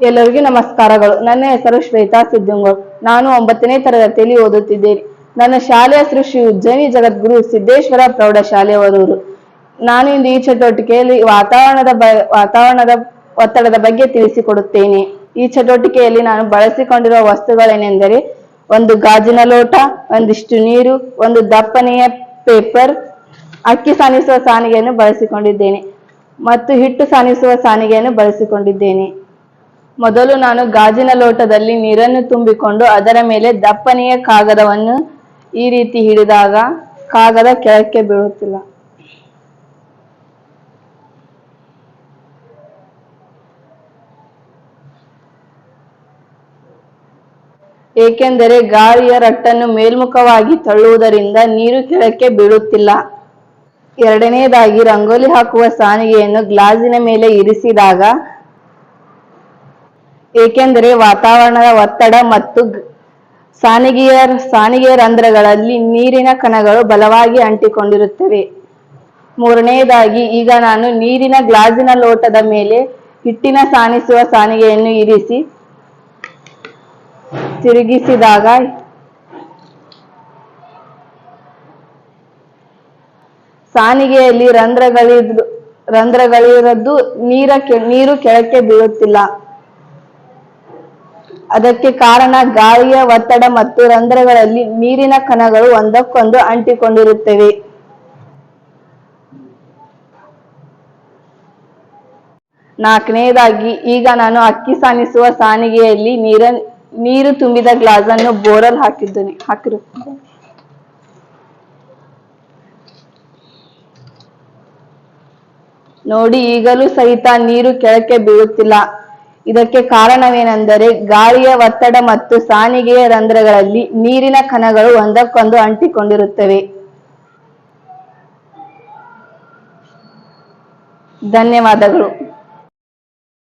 ಎಲ್ಲರಿಗೂ ನಮಸ್ಕಾರಗಳು. ನನ್ನ ಹೆಸರು ಶ್ವೇತಾ ಸಿದ್ದುಂಗೋಳ್ ನಾನು ಒಂಬತ್ತನೇ ತರಗತಿಯಲ್ಲಿ ಓದುತ್ತಿದ್ದೇನೆ. ನನ್ನ ಶಾಲೆಯ ಹೆಸರು ಶ್ರೀ ಉಜ್ಜಯಿನಿ ಜಗದ್ಗುರು ಸಿದ್ದೇಶ್ವರ ಪ್ರೌಢಶಾಲೆ ವರೂರು ನಾನು ಇಂದು ಈ ಚಟುವಟಿಕೆಯಲ್ಲಿ ವಾತಾವರಣದ ವಾತಾವರಣದ ಒತ್ತಡದ ಬಗ್ಗೆ ತಿಳಿಸಿಕೊಡುತ್ತೇನೆ. ಈ ಚಟುವಟಿಕೆಯಲ್ಲಿ ನಾನು ಬಳಸಿಕೊಂಡಿರುವ ವಸ್ತುಗಳೇನೆಂದರೆ, ಒಂದು ಗಾಜಿನ ಲೋಟ, ಒಂದಿಷ್ಟು ನೀರು, ಒಂದು ದಪ್ಪನೆಯ ಪೇಪರ್, ಅಕ್ಕಿ ಸಾನಿಸುವ ಸಾನಿಗೆಯನ್ನು ಬಳಸಿಕೊಂಡಿದ್ದೇನೆ. ಮತ್ತು ಹಿಟ್ಟು ಸಾನಿಸುವ ಸಾನಿಗೆಯನ್ನು ಬಳಸಿಕೊಂಡಿದ್ದೇನೆ. ಮೊದಲು ನಾನು ಗಾಜಿನ ಲೋಟದಲ್ಲಿ ನೀರನ್ನು ತುಂಬಿಕೊಂಡು ಅದರ ಮೇಲೆ ದಪ್ಪನೆಯ ಕಾಗದವನ್ನು ಈ ರೀತಿ ಹಿಡಿದಾಗ ಕಾಗದ ಕೆಳಕ್ಕೆ ಬೀಳುತ್ತಿಲ್ಲ. ಏಕೆಂದರೆ ಗಾಳಿಯ ರಟ್ಟನ್ನು ಮೇಲ್ಮುಖವಾಗಿ ತಳ್ಳುವುದರಿಂದ ನೀರು ಕೆಳಕ್ಕೆ ಬೀಳುತ್ತಿಲ್ಲ. ಎರಡನೆಯದಾಗಿ ರಂಗೋಲಿ ಹಾಕುವ ಸಾನಿಗೆಯನ್ನು ಗ್ಲಾಸಿನ ಮೇಲೆ ಇರಿಸಿದಾಗ ಏಕೆಂದರೆ ವಾತಾವರಣದ ಒತ್ತಡ ಮತ್ತು ಸಾನಿಗೆಯ ಸಾನಿಗೆಯ ರಂಧ್ರಗಳಲ್ಲಿ ನೀರಿನ ಕಣಗಳು ಬಲವಾಗಿ ಅಂಟಿಕೊಂಡಿರುತ್ತವೆ. ಮೂರನೆಯದಾಗಿ, ಈಗ ನಾನು ನೀರಿನ ಗ್ಲಾಸಿನ ಲೋಟದ ಮೇಲೆ ಹಿಟ್ಟಿನ ಸಾನಿಸುವ ಸಾನಿಗೆಯನ್ನು ಇರಿಸಿ, ತಿರುಗಿಸಿದಾಗ ಸಾನಿಗೆಯಲ್ಲಿ ರಂಧ್ರಗಳಿದ್ದು ರಂಧ್ರಗಳಿರದ್ದು ನೀರ ನೀರು ಕೆಳಕ್ಕೆ ಬೀಳುತ್ತಿಲ್ಲ. ಅದಕ್ಕೆ ಕಾರಣ ಗಾಳಿಯ ಒತ್ತಡ ಮತ್ತು ರಂಧ್ರಗಳಲ್ಲಿ ನೀರಿನ ಕಣಗಳು ಒಂದಕ್ಕೊಂದು ಅಂಟಿಕೊಂಡಿರುತ್ತವೆ. ನಾಲ್ಕನೇದಾಗಿ, ಈಗ ನಾನು ಅಕ್ಕಿ ಸಾನಿಸುವ ಸಾನಿಗೆಯಲ್ಲಿ ನೀರ, ನೀರು ತುಂಬಿದ ಗ್ಲಾಸ್ ಅನ್ನು ಬೋರಲ್ ಹಾಕಿದ್ದೇನೆ ಹಾಕಿರುತ್ತೇನೆ ನೋಡಿ, ಈಗಲೂ ಸಹಿತ ನೀರು ಕೆಳಕ್ಕೆ ಬೀಳುತ್ತಿಲ್ಲ. ಇದಕ್ಕೆ ಕಾರಣವೇನೆಂದರೆ ಗಾಳಿಯ ಒತ್ತಡ ಮತ್ತು ಸಾನಿಗೆಯ ರಂಧ್ರಗಳಲ್ಲಿ ನೀರಿನ ಕಣಗಳು ಒಂದಕ್ಕೊಂದು ಅಂಟಿಕೊಂಡಿರುತ್ತವೆ. ಧನ್ಯವಾದಗಳು.